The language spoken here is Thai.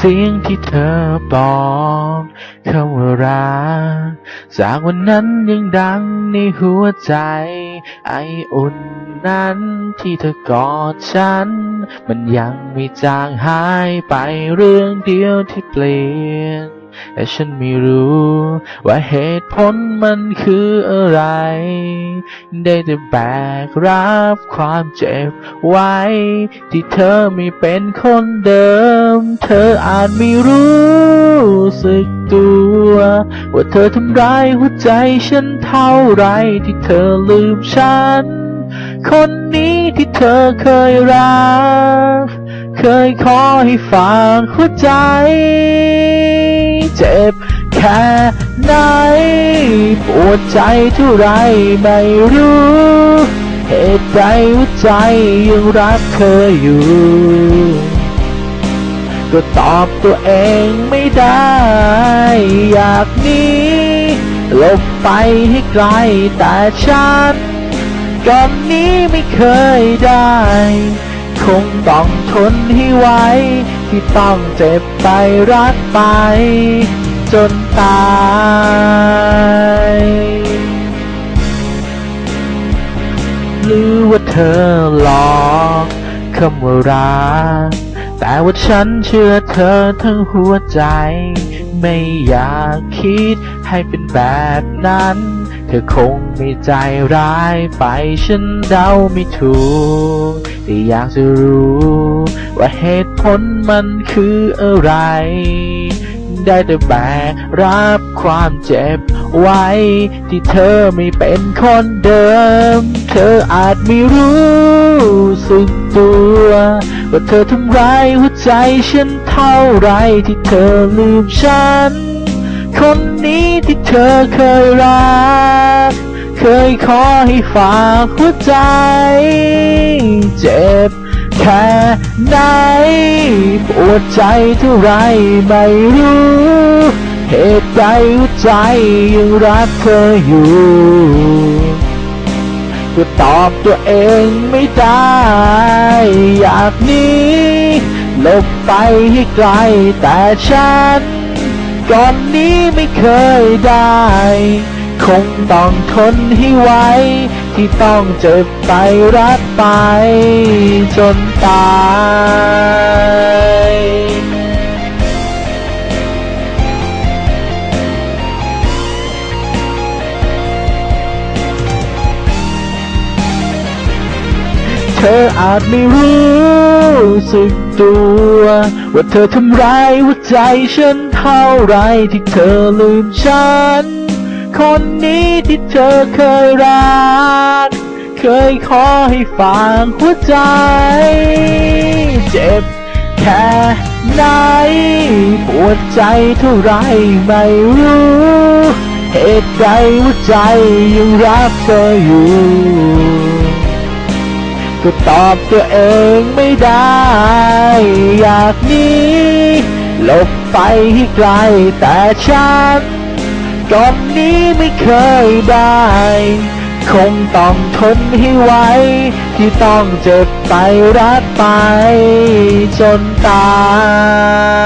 สียงที่เธอบอกคำว่ารักจากวันนั้นยังดังในหัวใจ ไออุ่นนั้นที่เธอกอดฉัน มันยังไม่จางหายไปเรื่องเดียวที่เปลี่ยน แต่ฉันไม่รู้ ว่าเหตุผลมันคืออะไร ได้แต่แบกรับความเจ็บไว้ ที่เธอไม่เป็นคนเดิม เธออาจไม่รู้สึกตัว ว่าเธอทำร้ายหัวใจฉันเท่าไรที่เธอลืมฉัน คนนี้ที่เธอเคยรัก เคยขอให้ฝากหัวใจ เจ็บแค่ไหนปวดใจเท่าไรไม่รู้ เหตุใดหัวใจยังรักเธออยู่ ก็ตอบตัวเองไม่ได้ อยากหนีหลบไปให้ไกลแต่ฉันก่อนนี้ไม่เคยได้ คงต้องทนให้ไหวที่ต้องเจ็บไปรักไป จนตายหรือว่าเธอหลอกคำว่ารักแต่ว่าฉันเชื่อเธอทั้งหัวใจ ไม่อยากคิดให้เป็นแบบนั้น เธอคงไม่ใจร้ายไปฉันเดาไม่ถูกแต่อยากจะรู้ ว่าเหตุผลมันคืออะไร ได้แต่แบกรับความเจ็บไว้ ที่เธอไม่เป็นคนเดิม เธออาจไม่รู้สึกตัวว่าเธอทำร้ายหัวใจฉันเท่าไรที่เธอลืมฉัน คนนี้ที่เธอเคยรัก เคยขอให้ฝากหัวใจ เจ็บแค่ไหนปวดใจเท่าไรไม่รู้ เหตุใดหัวใจยังรักเธออยู่ก็ตอบตัวเองไม่ได้ อยากหนีหลบไปให้ไกลแต่ฉัน ก่อนนี้ไม่เคยได้ คงต้องทนให้ไวที่ต้องเจ็บไปรักไปจนตาย เธออาจไม่รู้สึกตัว ว่าเธอทำร้ายหัวใจฉันเท่าไรที่เธอลืมฉัน คนนี้ที่เธอเคยรัก เคยขอให้ฝากหัวใจ เจ็บแค่ไหนปวดใจเท่าไรไม่รู้ เหตุใดหัวใจยังรักเธออยู่ ก็ตอบตัวเองไม่ได้ อยากหนีหลบไปให้ไกลแต่ฉันก่อนนี้ไม่เคยได้ คงต้องทนให้ไหวที่ต้องเจ็บไปรักไปจนตาย